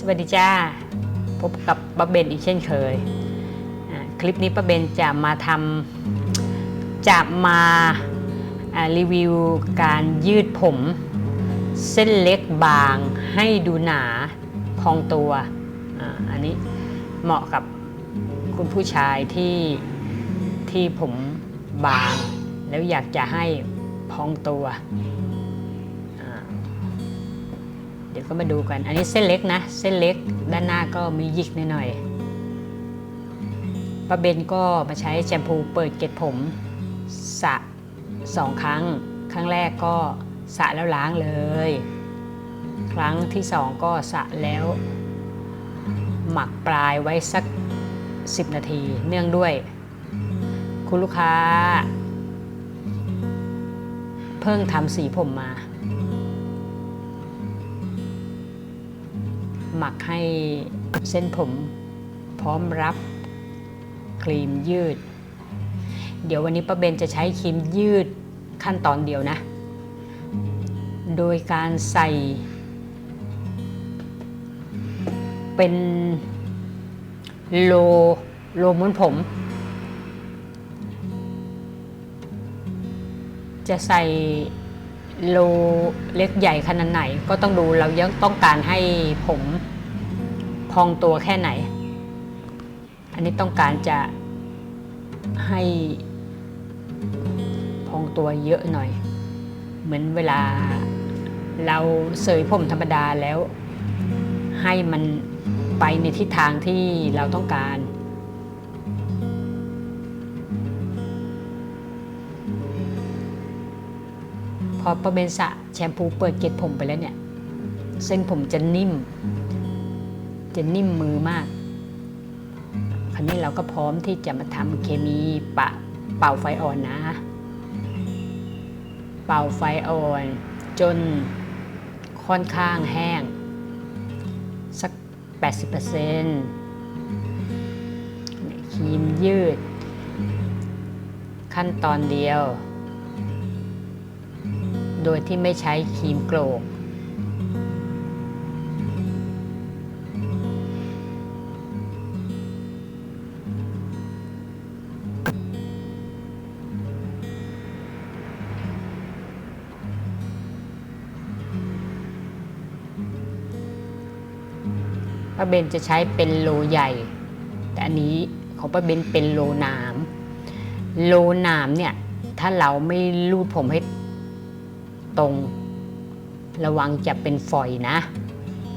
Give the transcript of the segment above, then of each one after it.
สวัสดีจ้า พบกับป้าเบนอีกเช่นเคย คลิปนี้ป้าเบนจะมาทำจะมารีวิวการยืดผม เส้นเล็กบางให้ดูหนาพองตัวออันนี้เหมาะกับคุณผู้ชายที่ที่ผมบาง แล้วอยากจะให้พองตัว ดี๋ยวก็มาดูกัน อันนี้เส้นเล็กนะ เส้นเล็กด้านหน้าก็มีหยิกหน่อยๆป้าเบนก็มาใช้แชมพูเปิดเกล็ดผมสระสองครั้ง ครั้งแรกก็สระแล้วล้างเลย ครั้งที่สองก็สระแล้ว หมักปลายไว้สัก 10 นาที เนื่องด้วย คุณลูกค้า เพิ่งทำสีผมมา หมักให้เส้นผมพร้อมรับครีมยืด เดี๋ยววันนี้ป้าเบนจะใช้ครีมยืดขั้นตอนเดียวนะ โดยการใส่ เป็นโลโลม้วนผม จะใส่ โลเล็กใหญ่ขนาดไหน ก็ต้องดูเรายังต้องการให้ผมพองตัวแค่ไหน อันนี้ต้องการจะให้พองตัวเยอะหน่อย เหมือนเวลาเราเสยผมธรรมดาแล้ว ให้มันไปในทิศทางที่เราต้องการ อประเบนสะแชมพูเปิดเกล็ดผมไปแล้วเนี่ย เส้นผมจะนิ่ม จะนิ่มมือมาก คราวนี้เราก็พร้อมที่จะมาทำเคมีปะเป่าไฟอ่อนนะ เป่าไฟอ่อน จนค่อนข้างแห้ง สัก 80%ครีมยืด ขั้นตอนเดียว โดยที่ไม่ใช้ครีมโกรกป้าเบนจะใช้เป็นโลใหญ่ แต่อันนี้ของป้าเบนเป็นโลหนาม โลหนามเนี่ย ถ้าเราไม่รูดผมให้ ตรง ระวังจะเป็นฝอยนะ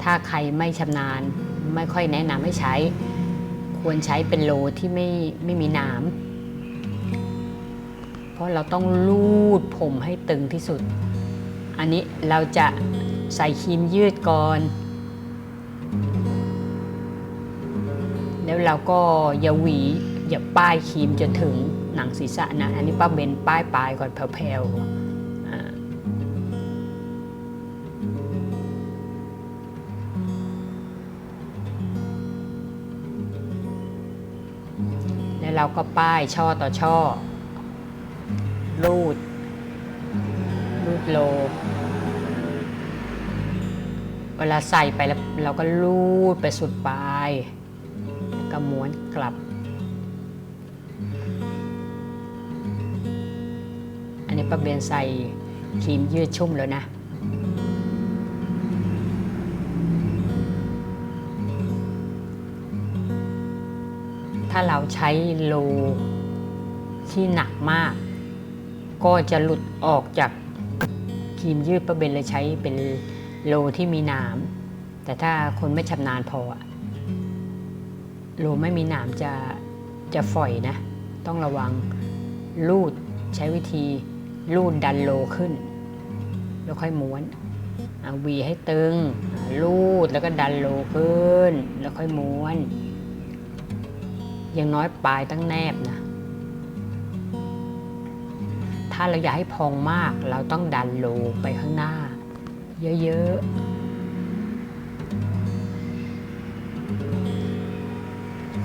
ถ้าใครไม่ชำนาญไม่ค่อยแนะนำให้ใช้ ควรใช้เป็นโลที่ไม่ไม่มีนามเพราะเราต้องรูดผมให้ตึงที่สุด อันนี้เราจะใส่ครีมยืดก่อนแล้วเราก็อย่าหวีอย่าป้ายครีมจนถึงหนังศีรษะนะ อันนี้ป้าเบนป้ายปลายก่อนแผ่วๆ เราก็ป้ายช่อต่อช่อ รูด รูดโล เวลาใส่ไปแล้วเราก็รูดไปสุดปลายแล้วก็ม้วนกลับ อันนี้ป้าเบนใส่ครีมยืดชุ่มแล้วนะาเราใช้โลที่หนักมาก ก็จะหลุดออกจากครีมยืดป้าเบนเลยใช้เป็นโลที่มีหนาม แต่ถ้าคนไม่ชำนาญพอโลไม่มีหนามจะจะฝอยนะ ต้องระวังลูดใช้วิธีลูดดันโลขึ้น แล้วค่อยม้วนเอาวีให้ตึงลูดแล้วก็ดันโลขึ้น แล้วค่อยม้วน อย่างน้อยปลายตั้งแนบนะ ถ้าเราอยากให้พองมากเราต้องดันโลไปข้างหน้า เยอะๆ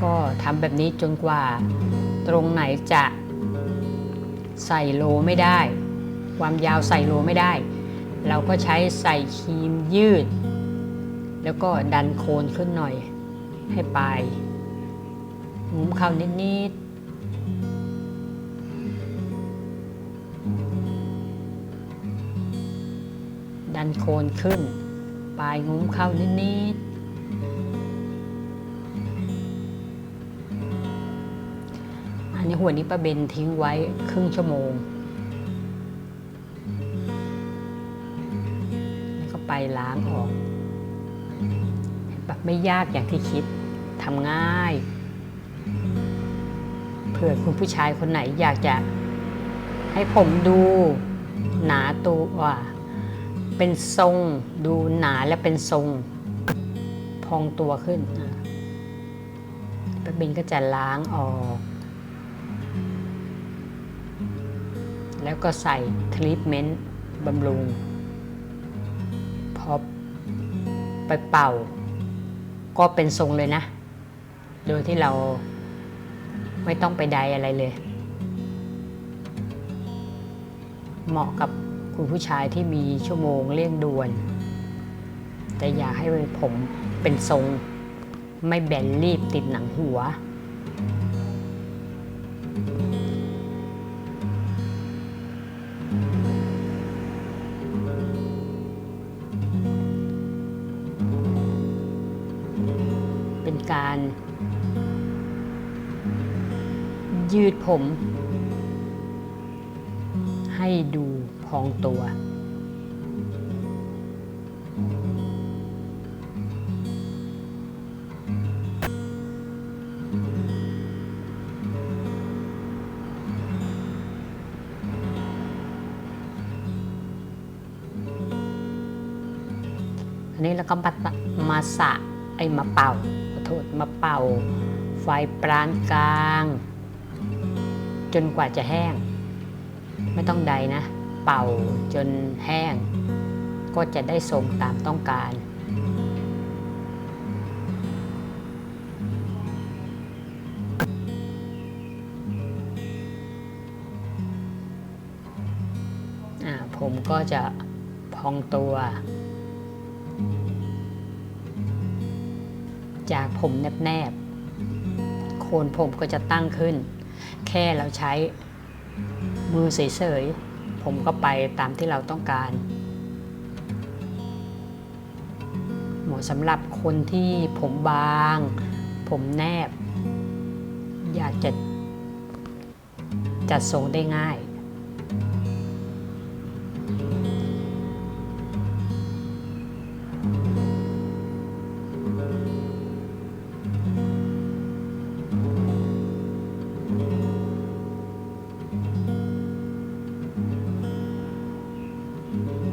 ก็ทำแบบนี้จนกว่า ตรงไหนจะใส่โลไม่ได้ ความยาวใส่โลไม่ได้ เราก็ใช้ใส่ครีมยืด แล้วก็ดันโคนขึ้นหน่อยให้ปลาย งุ้มเข้านิดๆ ดันโคนขึ้น ปลายงุ้มเข้านิดๆ อันนี้หัวนี้ป้าเบนทิ้งไว้ครึ่งชั่วโมง แล้วก็ไปล้างออก แบบไม่ยากอย่างที่คิดทำง่าย ผื่อคุณผู้ชายคนไหนอยากจะให้ผมดูหนาตัวเป็นทรงดูหนาและเป็นทรงพองตัวขึ้นอะป้าบินก็จะล้างออก แล้วก็ใส่ทรีทเมนต์บำรุง พอไปเป่า ก็เป็นทรงเลยนะ โดยที่เรา ไม่ต้องไปใดอะไรเลย เหมาะกับคุณผู้ชายที่มีชั่วโมงเร่งด่วน แต่อยากให้ผมเป็นทรงไม่แบนรีบติดหนังหัว เป็นการ ยืดผม ให้ดูพองตัว อันนี้เราก็มาตะมาสะไอ้มาเป่าขอโทษมาเป่า ไฟปรานกลาง จนกว่าจะแห้ง ไม่ต้องใดนะ เป่าจนแห้ง ก็จะได้ทรงตามต้องการอ่าผมก็จะพองตัว จากผมแนบๆโคนผมก็จะตั้งขึ้น ค่เราใช้มือเฉยๆ ผมก็ไปตามที่เราต้องการ เหมาะสำหรับคนที่ผมบาง ผมแนบ อยากจะจัดทรงได้ง่าย Amen.